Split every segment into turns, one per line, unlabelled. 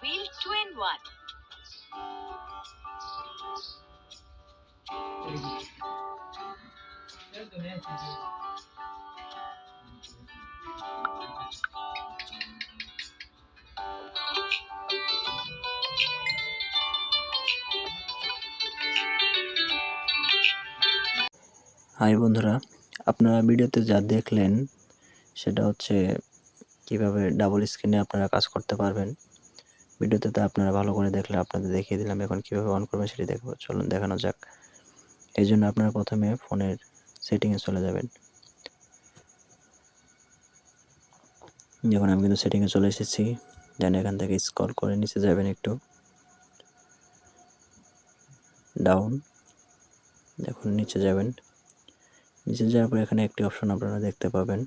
Two in one.
High বন্ধুরা, আপনারা ভিডিওতে যা দেখলেন, সেটা হচ্ছে কীভাবে ডাবল স্ক্রিনে আপনারা কাজ করতে পারবেন ভিডিওতে তো আপনারা ভালো করে দেখলে আপনাদের দেখিয়ে দিলাম, এখন কীভাবে অন করবেন সেটি দেখব। চলুন দেখানো যাক। এই জন্য আপনারা প্রথমে ফোনের সেটিংয়ে চলে যাবেন। যখন আমি কিন্তু সেটিংয়ে চলে এসেছি দেন এখান থেকে স্ক্রল করে নিচে যাবেন একটু। ডাউন দেখুন নিচে যাবেন। নিচে যাওয়ার পর এখানে একটি অপশন আপনারা দেখতে পাবেন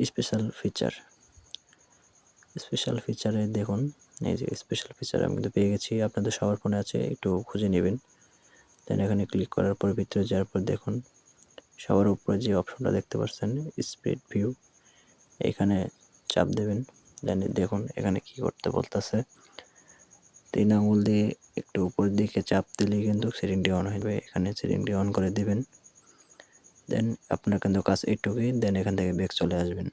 স্পেশাল ফিচার স্পেশাল ফিচারে দেখুন এই যে স্পেশাল ফিচার আমি কিন্তু পেয়ে গেছি। আপনাদের সবার ফোনে আছে, একটু খুঁজে নেবেন। দেন এখানে ক্লিক করার পর, ভিতরে যাওয়ার পর দেখুন, সবার উপরে যে অপশনটা দেখতে পাচ্ছেন স্পিড ভিউ এখানে চাপ দেবেন। দেন দেখুন, এখানে কি করতে বলতেছে। তিন আঙুল দিয়ে একটু উপর দিকে চাপ দিলেই কিন্তু সেটিংটি অন হয়ে যাবে। এখানে সেটিংটি অন করে দেবেন। দেন আপনার কিন্তু কাজ এইটুকুই। দেন এখান থেকে ব্যাক চলে আসবেন।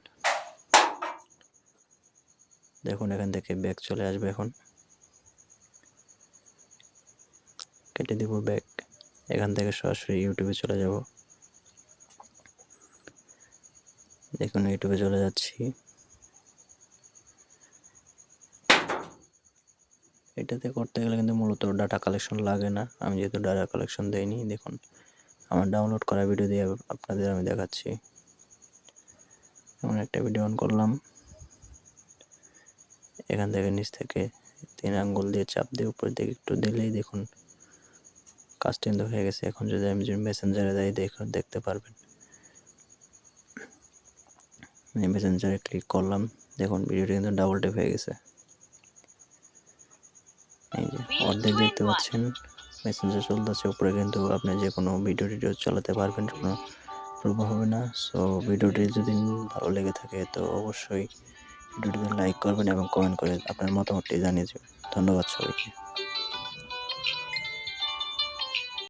দেখুন এখান থেকে ব্যাক চলে আসবে এখন। কেটে দিব ব্যাক এখান থেকে সরাসরি ইউটিউবে চলে যাব। দেখুন ইউটিউবে চলে যাচ্ছি। এটাতে করতে গেলে কিন্তু মূলত ডাটা কালেকশন লাগে না। আমি যেহেতু ডাটা কালেকশন দেইনি, দেখুন। আমার ডাউনলোড করা ভিডিও দিয়ে আপনাদের আমি দেখাচ্ছি। এমন একটা ভিডিও অন করলাম। এখান থেকে নিচ থেকে তিন আঙ্গুল দিয়ে চাপ দিয়ে উপর দিকে একটু দিলেই দেখুন কাজটা কিন্তু হয়ে গেছে। এখন যদি আমি মেসেঞ্জারে যাই দেখুন দেখতে পারবেন। মেসেঞ্জারে ক্লিক করলাম, দেখুন ভিডিওটি কিন্তু ডাবল টেপ হয়ে গেছে। এই যে অর্ধেক দেখতে পাচ্ছেন মেসেঞ্জার চলতেছে উপরে কিন্তু আপনি যে কোনো ভিডিও টিডিও চালাতে পারবেন, কোনো প্রবলেম হবে না। সো ভিডিওটি যদি ভালো লেগে থাকে, তো অবশ্যই ভিডিওটিতে লাইক করবেন এবং কমেন্ট করে আপনার মতামতটি জানিয়ে দেবেন। ধন্যবাদ সবাইকে।